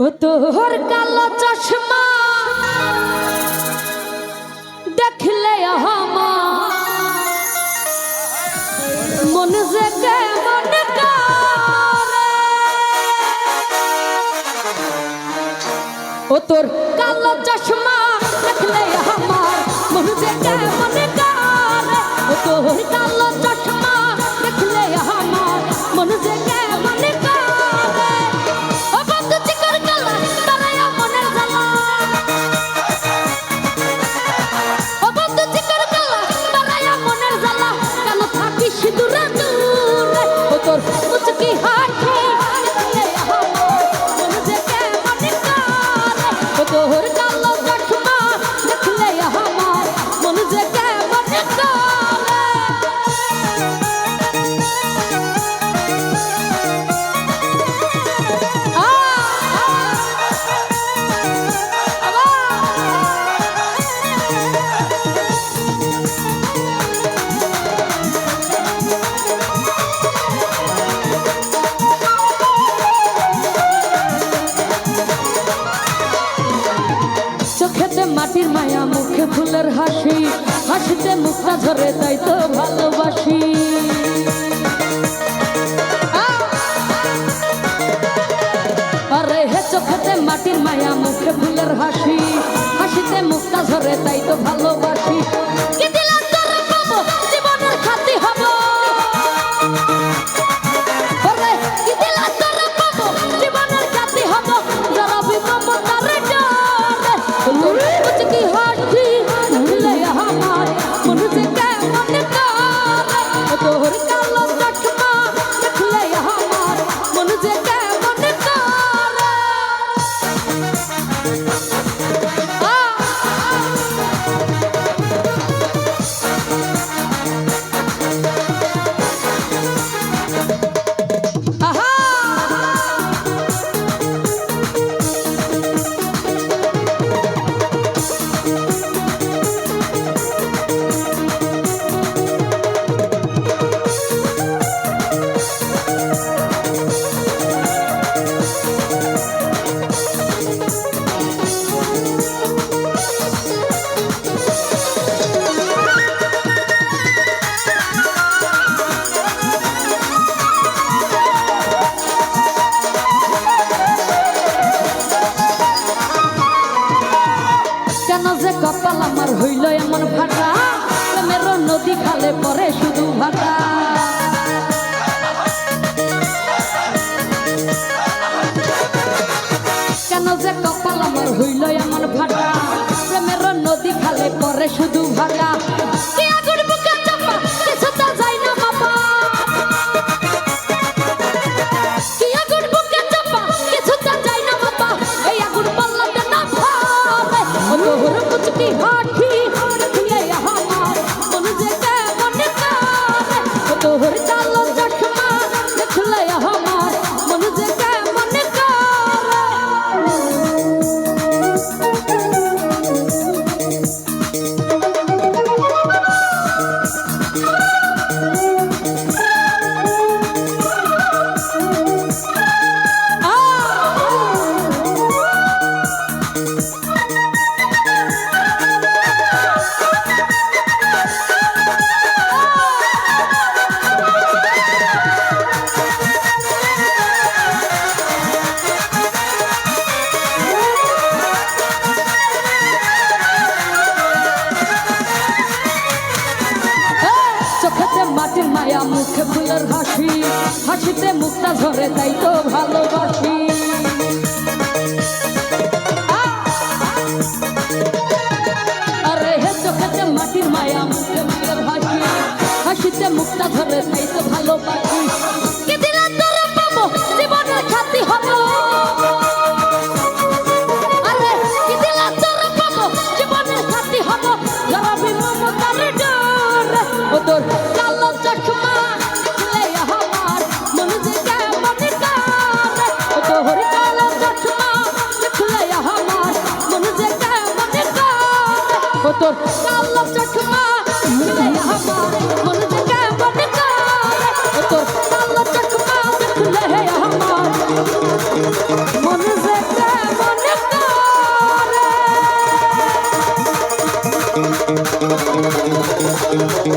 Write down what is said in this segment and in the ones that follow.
ও তোর কালো চশমা। দেখলে আমার মন যে ও তোর কালো চশমা দেখলে হাসি হাসিতে মুখটা ঝরে তাই তো ভালোবাসি। আমার হইল এমন ভাটা। প্রেমের নদী খালে পরে শুধু ভাটা। কেন যে কপাল আমার হইল এমন ভাটা? প্রেমের নদী খালে পরে শুধু ভাটা। না ঝরে তাই তো ভালোবাসি। আরে হে মাটির মায়া, মুখে মায়ের হাসি হাসিতে মুখটা ধরে, তাই তো ভালোবাসি।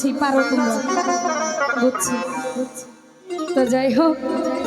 বুঝছি পারো তোমরা বুঝছি বুঝছি। তো যাই হোক